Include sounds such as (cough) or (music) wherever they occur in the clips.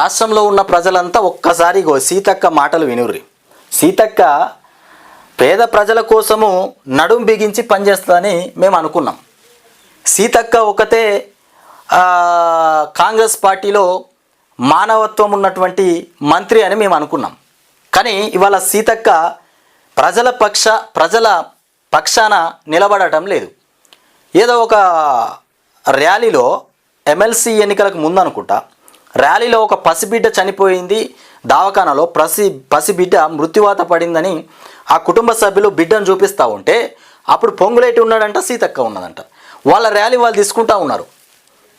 రాష్ట్రంలో ఉన్న ప్రజలంతా ఒక్కసారి ఇగో సీతక్క మాటలు వినుర్రి. సీతక్క పేద ప్రజల కోసము నడుం బిగించి పనిచేస్తుందని మేము అనుకున్నాం. సీతక్క ఒకతే కాంగ్రెస్ పార్టీలో మానవత్వం ఉన్నటువంటి మంత్రి అని మేము అనుకున్నాం. కానీ ఇవాళ సీతక్క ప్రజల పక్ష ప్రజల పక్షాన నిలబడటం లేదు. ఏదో ఒక ర్యాలీలో ఎమ్మెల్సీ ఎన్నికలకు ముందు అనుకుంటా ర్యాలీలో ఒక పసిబిడ్డ చనిపోయింది. దవాఖానలో పసి పసిబిడ్డ మృత్యువాత పడిందని ఆ కుటుంబ సభ్యులు బిడ్డను చూపిస్తూ ఉంటే అప్పుడు పొంగులేటి ఉన్నాడంట సీతక్క ఉన్నదంట. వాళ్ళ ర్యాలీ వాళ్ళు తీసుకుంటా ఉన్నారు.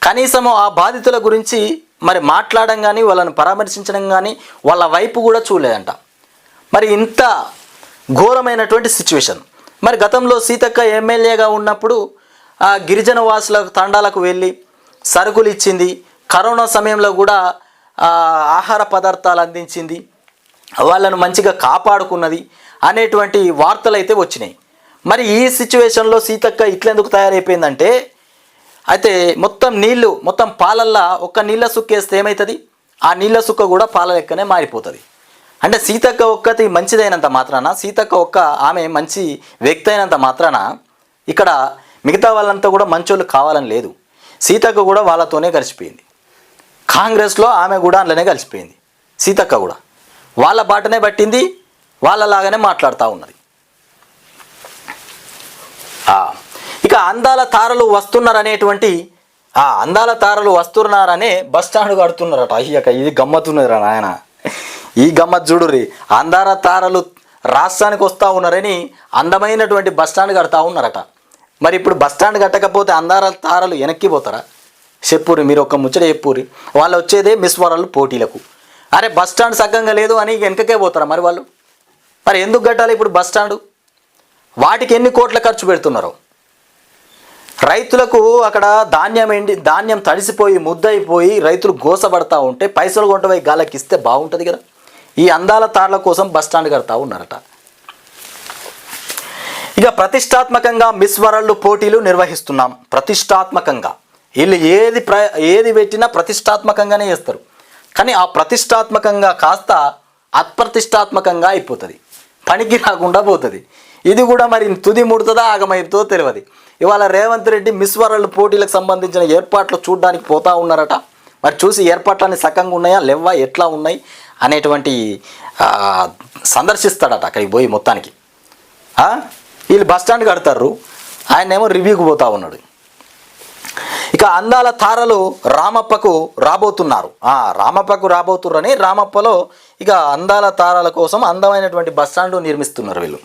కనీసం ఆ బాధితుల గురించి మరి మాట్లాడడం కానీ వాళ్ళని పరామర్శించడం కానీ వాళ్ళ వైపు కూడా చూడలేదంట. మరి ఇంత ఘోరమైనటువంటి సిచ్యువేషన్. మరి గతంలో సీతక్క ఎమ్మెల్యేగా ఉన్నప్పుడు ఆ గిరిజన వాసుల తండాలకు వెళ్ళి సరుకులు ఇచ్చింది కరోనా సమయంలో కూడా ఆహార పదార్థాలు అందించింది. వాళ్ళను మంచిగా కాపాడుకున్నది అనేటువంటి వార్తలు అయితే వచ్చినాయి. మరి ఈ సిచ్యువేషన్లో సీతక్క ఇట్లెందుకు తయారైపోయిందంటే అయితే మొత్తం నీళ్ళు మొత్తం పాలల్లా ఒక్క నీళ్ళ సుక్క వేస్తే ఏమవుతుంది ఆ నీళ్ళ సుక్క కూడా పాల లెక్కనే మారిపోతుంది. అంటే సీతక్క ఒక్కటి మంచిదైనంత మాత్రాన సీతక్క ఒక్క ఆమె మంచి వ్యక్తి అయినంత మాత్రాన ఇక్కడ మిగతా వాళ్ళంతా కూడా మంచోళ్ళు కావాలని లేదు. సీతక్క కూడా వాళ్ళతోనే కలిసిపోయింది. కాంగ్రెస్లో ఆమె కూడా అందులోనే కలిసిపోయింది. సీతక్క కూడా. వాళ్ళ బాటనే పట్టింది వాళ్ళలాగానే మాట్లాడుతూ ఉన్నది. ఇక అందాల తారలు వస్తున్నారనేటువంటి ఆ అందాల తారలు వస్తున్నారనే బస్ స్టాండ్ కడుతున్నారట. అయ్యక ఇది గమ్మత్తున్నదిరా నాయన. ఈ గమ్మత్ చూడుర్రి. అందాల తారలు రాష్ట్రానికి వస్తూ ఉన్నారని అందమైనటువంటి బస్ స్టాండ్ కడతా ఉన్నారట. మరి ఇప్పుడు బస్ స్టాండ్ కట్టకపోతే అందాల తారలు వెనక్కి పోతారా? చెప్పుర్రి మీరు ఒక ముచ్చట చెప్పురి వాళ్ళు వచ్చేదే మిస్ వరల్డ్ పోటీలకు. అరే బస్ స్టాండ్ సగ్గంగా లేదు అని వెనకకే పోతారా మరి వాళ్ళు? మరి ఎందుకు కట్టాలి ఇప్పుడు బస్ స్టాండు? వాటికి ఎన్ని కోట్ల ఖర్చు పెడుతున్నారు? రైతులకు అక్కడ ధాన్యం ఎండి ధాన్యం తడిసిపోయి ముద్దయిపోయి రైతులు గోసపడతా ఉంటే పైసలు కొంటపోయి గాలకి ఇస్తే బాగుంటుంది కదా. ఈ అందాల తార్ల కోసం బస్ స్టాండ్ కడతా ఉన్నారట. ఇక ప్రతిష్టాత్మకంగా మిస్ వరల్డ్ పోటీలు నిర్వహిస్తున్నాం. ప్రతిష్టాత్మకంగా. వీళ్ళు ఏది ప్ర ఏది పెట్టినా ప్రతిష్టాత్మకంగానే చేస్తారు. కానీ ఆ ప్రతిష్టాత్మకంగా కాస్త అప్రతిష్టాత్మకంగా అయిపోతుంది. పనికి రాకుండా పోతుంది. ఇది కూడా మరి తుది ముడుతుందా ఆగమైపుతుందో తెలియదు. ఇవాళ రేవంత్ రెడ్డి మిస్ వరల్డ్ పోటీలకు సంబంధించిన ఏర్పాట్లు చూడడానికి పోతా ఉన్నారట. మరి చూసి ఏర్పాట్లన్నీ సకంగా ఉన్నాయా లెవ్వా ఎట్లా ఉన్నాయి అనేటువంటి సందర్శిస్తాడట అక్కడికి పోయి మొత్తానికి. వీళ్ళు బస్ స్టాండ్ కడతారు ఆయనేమో రివ్యూకి పోతా ఉన్నాడు. ఇక అందాల తారలు రామప్పకు రాబోతున్నారు. ఆ రామప్పకు రాబోతుర్రని రామప్పలో ఇక అందాల తారల కోసం అందమైనటువంటి బస్ స్టాండ్ నిర్మిస్తున్నారు వీళ్ళు.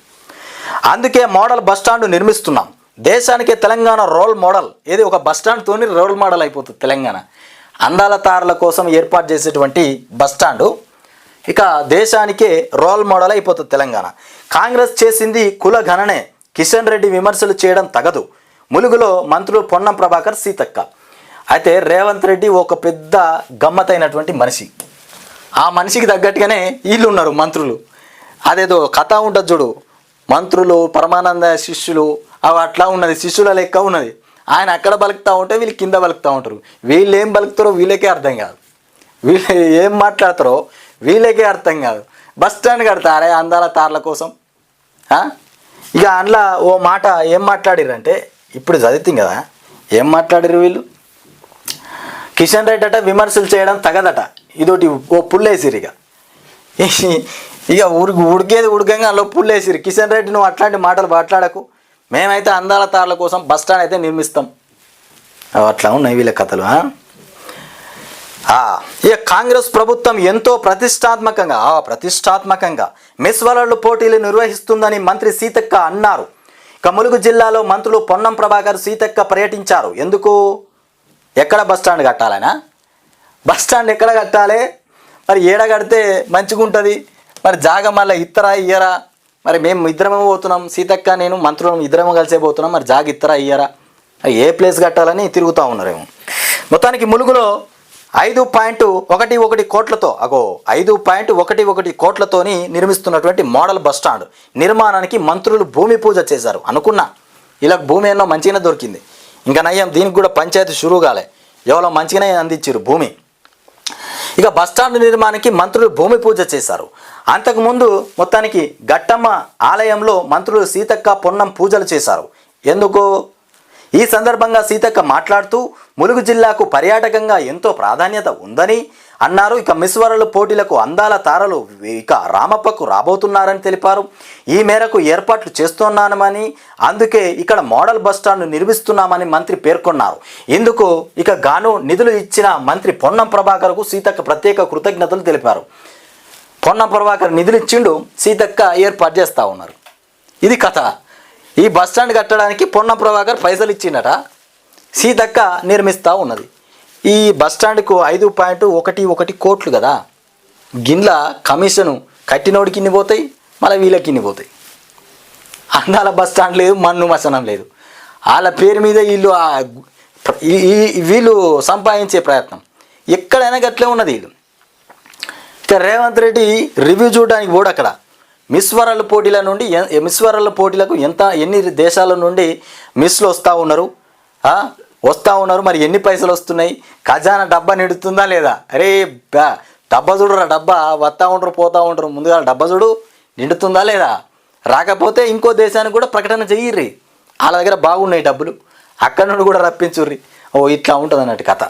అందుకే మోడల్ బస్ స్టాండ్ నిర్మిస్తున్నాం. దేశానికే తెలంగాణ రోల్ మోడల్. ఏది ఒక బస్ రోల్ మోడల్ అయిపోతుంది తెలంగాణ. అందాల తారల కోసం ఏర్పాటు చేసేటువంటి బస్ ఇక దేశానికే రోల్ మోడల్ అయిపోతుంది తెలంగాణ. కాంగ్రెస్ చేసింది కుల గణనే. కిషన్ రెడ్డి విమర్శలు చేయడం తగదు. ములుగులో మంత్రులు పొన్నం ప్రభాకర్ సీతక్క. అయితే రేవంత్ రెడ్డి ఒక పెద్ద గమ్మతైనటువంటి మనిషి. ఆ మనిషికి తగ్గట్టుగానే వీళ్ళు ఉన్నారు మంత్రులు. అదేదో కథ ఉంటుంది చూడు. మంత్రులు పరమానంద శిష్యులు అవి అట్లా ఉన్నది శిష్యుల లెక్క ఉన్నది. ఆయన అక్కడ బలుకుతూ ఉంటే వీళ్ళు కింద బలుకుతూ ఉంటారు. వీళ్ళు ఏం బలుకుతారో వీళ్ళకే అర్థం కాదు. వీళ్ళు ఏం మాట్లాడతారో వీళ్ళకే అర్థం కాదు. బస్ స్టాండ్ కడతారే అందాల తార్ల కోసం. ఇక అందులో ఓ మాట ఏం మాట్లాడిర్రంటే ఇప్పుడు చదువుతాం కదా ఏం మాట్లాడిరు వీళ్ళు? కిషన్ రెడ్డి అట విమర్శలు చేయడం తగదట. ఇదోటి ఓ పుల్లేసిరు ఇక. (laughs) ఇక ఉడికి ఉడికేది ఉడకంగా అందులో పుల్లేసిరు కిషన్ రెడ్డి నువ్వు అట్లాంటి మాటలు మాట్లాడకు. మేమైతే అందాల తారల కోసం బస్ స్టాండ్ అయితే నిర్మిస్తాం. అట్లా ఉన్నాయి వీళ్ళ కథలు ఇక కాంగ్రెస్ ప్రభుత్వం ఎంతో ప్రతిష్టాత్మకంగా ఆ, ప్రతిష్టాత్మకంగా మిస్ వరల్డ్ పోటీలు నిర్వహిస్తుందని మంత్రి సీతక్క అన్నారు. ములుగు జిల్లాలో మంత్రులు పొన్నం ప్రభాకర్ సీతక్క పర్యటించారు. ఎందుకు? ఎక్కడ బస్ స్టాండ్ కట్టాలనా? బస్ స్టాండ్ ఎక్కడ కట్టాలి? మరి ఏడ కడితే మంచిగా ఉంటుంది మరి జాగ మళ్ళీ ఇత్తరా ఇయ్యరా? మరి మేము ఇద్దరమే పోతున్నాం. సీతక్క నేను మంత్రులం ఇద్దరమే కలిసే పోతున్నాం. మరి జాగ ఇత్తరా ఇయ్యరా? ఏ ప్లేస్ కట్టాలని తిరుగుతూ ఉన్నారేమో. మొత్తానికి ములుగులో ఐదు పాయింట్ ఒకటి ఒకటి కోట్లతో అగో ఐదు పాయింట్ ఒకటి ఒకటి కోట్లతోని నిర్మిస్తున్నటువంటి మోడల్ బస్ స్టాండ్. నిర్మాణానికి మంత్రులు భూమి పూజ చేశారు. అనుకున్నా. ఇలా భూమి ఎన్నో మంచిగానే దొరికింది. ఇంకా నయ్యం దీనికి కూడా పంచాయతీ షురూ కాలే. ఎవరో మంచిగానే అందించారు భూమి. ఇక బస్టాండ్ నిర్మాణానికి మంత్రులు భూమి పూజ చేశారు. అంతకుముందు మొత్తానికి గట్టమ్మ ఆలయంలో మంత్రులు సీతక్క పొన్నం పూజలు చేశారు. ఎందుకు? ఈ సందర్భంగా సీతక్క మాట్లాడుతూ ములుగు జిల్లాకు పర్యాటకంగా ఎంతో ప్రాధాన్యత ఉందని అన్నారు. ఇక మిస్ వరల్డ్ పోటీలకు అందాల తారలు ఇక రామప్పకు రాబోతున్నారని తెలిపారు. ఈ మేరకు ఏర్పాట్లు చేస్తున్నామని అందుకే ఇక్కడ మోడల్ బస్టాండ్ను నిర్మిస్తున్నామని మంత్రి పేర్కొన్నారు. ఇందుకు ఇక గాను నిధులు ఇచ్చిన మంత్రి పొన్నం ప్రభాకర్కు సీతక్క ప్రత్యేక కృతజ్ఞతలు తెలిపారు. పొన్నం ప్రభాకర్ నిధులు ఇచ్చిండు సీతక్క ఏర్పాటు చేస్తూ ఉన్నారు. ఇది కథ. ఈ బస్ స్టాండ్ కట్టడానికి పొన్న ప్రభాకర్ పైసలు ఇచ్చిండట. సీతక్క నిర్మిస్తూ ఉన్నది. ఈ బస్ స్టాండ్కు ఐదు పాయింట్ ఒకటి ఒకటి కోట్లు కదా. గిన్ల కమిషను కట్టినోడికి ఇన్ని పోతాయి మళ్ళీ వీళ్ళకి ఇన్ని పోతాయి. అందాల బస్ స్టాండ్ లేదు మన్ను మసనం లేదు. వాళ్ళ పేరు మీద వీళ్ళు ఈ- వీళ్ళు సంపాదించే ప్రయత్నం. ఎక్కడైనా గట్లే ఉన్నది వీళ్ళు. ఇక రేవంత్ రెడ్డి రివ్యూ చూడడానికి పోడు అక్కడ. మిస్ వరల్డ్ పోటీల నుండి మిస్ వరల్డ్ పోటీలకు ఎంత ఎన్ని దేశాల నుండి మిస్లు వస్తూ ఉన్నారు? వస్తూ ఉన్నారు మరి ఎన్ని పైసలు వస్తున్నాయి? ఖజానా డబ్బా నిడుతుందా లేదా? అరే డబ్బా చూడరా డబ్బా వస్తూ ఉంటారు పోతూ ఉంటారు ముందుగా డబ్బా చూడు నిండుతుందా లేదా? రాకపోతే ఇంకో దేశానికి కూడా ప్రకటన చెయ్యిర్రి. వాళ్ళ దగ్గర బాగున్నాయి డబ్బులు. అక్కడ నుండి కూడా రప్పించుర్రి. ఓ ఇట్లా ఉంటుంది అన్నట్టు కథ.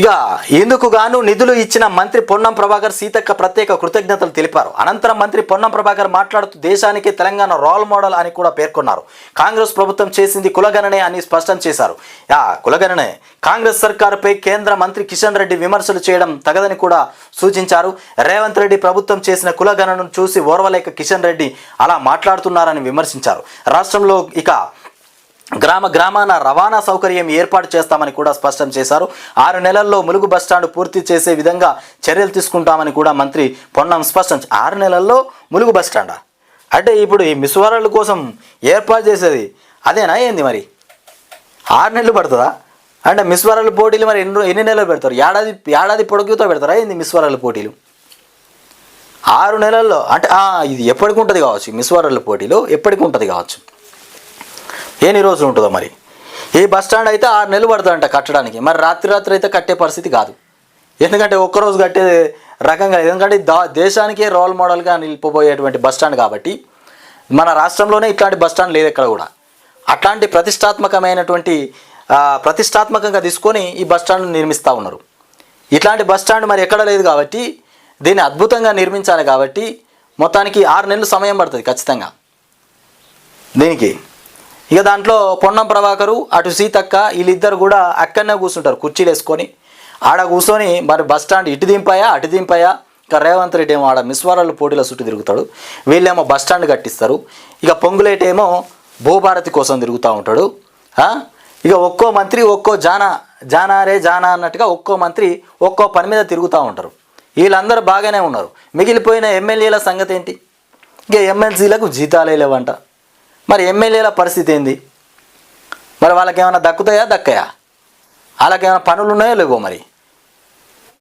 ఇక ఇందుకు గాను నిధులు ఇచ్చిన మంత్రి పొన్నం ప్రభాకర్ సీతక్క ప్రత్యేక కృతజ్ఞతలు తెలిపారు. అనంతరం మంత్రి పొన్నం ప్రభాకర్ మాట్లాడుతూ దేశానికి తెలంగాణ రోల్ మోడల్ అని కూడా పేర్కొన్నారు. కాంగ్రెస్ ప్రభుత్వం చేసింది కులగణనే అని స్పష్టం చేశారు. యా కులగణనే కాంగ్రెస్ సర్కారుపై కేంద్ర మంత్రి కిషన్ రెడ్డి విమర్శలు చేయడం తగదని కూడా సూచించారు. రేవంత్ రెడ్డి ప్రభుత్వం చేసిన కులగణను చూసి ఓర్వలేక కిషన్ రెడ్డి అలా మాట్లాడుతున్నారని విమర్శించారు. రాష్ట్రంలో ఇక గ్రామ గ్రామాన రవాణా సౌకర్యం ఏర్పాటు చేస్తామని కూడా స్పష్టం చేశారు. ఆరు నెలల్లో ములుగు బస్టాండ్ పూర్తి చేసే విధంగా చర్యలు తీసుకుంటామని కూడా మంత్రి పొన్నం స్పష్టం ఆరు నెలల్లో ములుగు బస్టాండా అంటే ఇప్పుడు ఈ మిస్వరాళ్ళ కోసం ఏర్పాటు చేసేది అదేనా ఏంది మరి? ఆరు నెలలు పడుతుందా? అంటే మిస్వరాల పోటీలు మరి ఎన్ని ఎన్ని నెలలు పెడతారు? ఏడాది ఏడాది పొడుగుతో పెడతారా ఏంది మిస్వరాల పోటీలు? ఆరు నెలల్లో అంటే ఇది ఎప్పటికి ఉంటుంది కావచ్చు? ఈ మిస్వరాల పోటీలు ఎప్పటికి ఉంటుంది కావచ్చు? ఎన్ని రోజులు ఉంటుందో మరి? ఈ బస్ స్టాండ్ అయితే ఆరు నెలలు పడుతుందంట కట్టడానికి. మరి రాత్రి రాత్రి అయితే కట్టే పరిస్థితి కాదు. ఎందుకంటే ఒక్కరోజు కట్టే రకంగా ఎందుకంటే దా దేశానికే రోల్ మోడల్గా నిలిపోయేటువంటి బస్ స్టాండ్ కాబట్టి మన రాష్ట్రంలోనే ఇట్లాంటి బస్ స్టాండ్ లేదు ఎక్కడ కూడా. అట్లాంటి ప్రతిష్టాత్మకమైనటువంటి ప్రతిష్టాత్మకంగా తీసుకొని ఈ బస్ స్టాండ్ నిర్మిస్తూ ఉన్నారు. ఇట్లాంటి బస్ స్టాండ్ మరి ఎక్కడ లేదు కాబట్టి దీన్ని అద్భుతంగా నిర్మించాలి కాబట్టి మొత్తానికి ఆరు నెలలు సమయం పడుతుంది ఖచ్చితంగా. దీనికి ఇక దాంట్లో పొన్నం ప్రభాకరు అటు సీతక్క వీళ్ళిద్దరు కూడా అక్కడనే కూర్చుంటారు కుర్చీలు వేసుకొని. ఆడ కూర్చొని మరి బస్ స్టాండ్ ఇటు దింపాయా అటు దింపాయా? ఇక రేవంత్ రెడ్డి ఏమో ఆడ మిస్వారాలు పోటీలో చుట్టూ తిరుగుతాడు. వీళ్ళేమో బస్ స్టాండ్ కట్టిస్తారు. ఇక పొంగులేటేమో భూభారతి కోసం తిరుగుతూ ఉంటాడు. ఇక ఒక్కో మంత్రి ఒక్కో జానా జానా రే జానా అన్నట్టుగా ఒక్కో మంత్రి ఒక్కో పని మీద తిరుగుతూ ఉంటారు. వీళ్ళందరూ బాగానే ఉన్నారు. మిగిలిపోయిన ఎమ్మెల్యేల సంగతి ఏంటి ఇక ఎమ్మెల్సీలకు జీతాలే లేవంట. మరి ఎమ్మెల్యేల పరిస్థితి ఏంది? మరి వాళ్ళకి ఏమైనా దక్కుతాయా? దక్కయా? వాళ్ళకి ఏమైనా పనులు ఉన్నాయో లేవో మరి?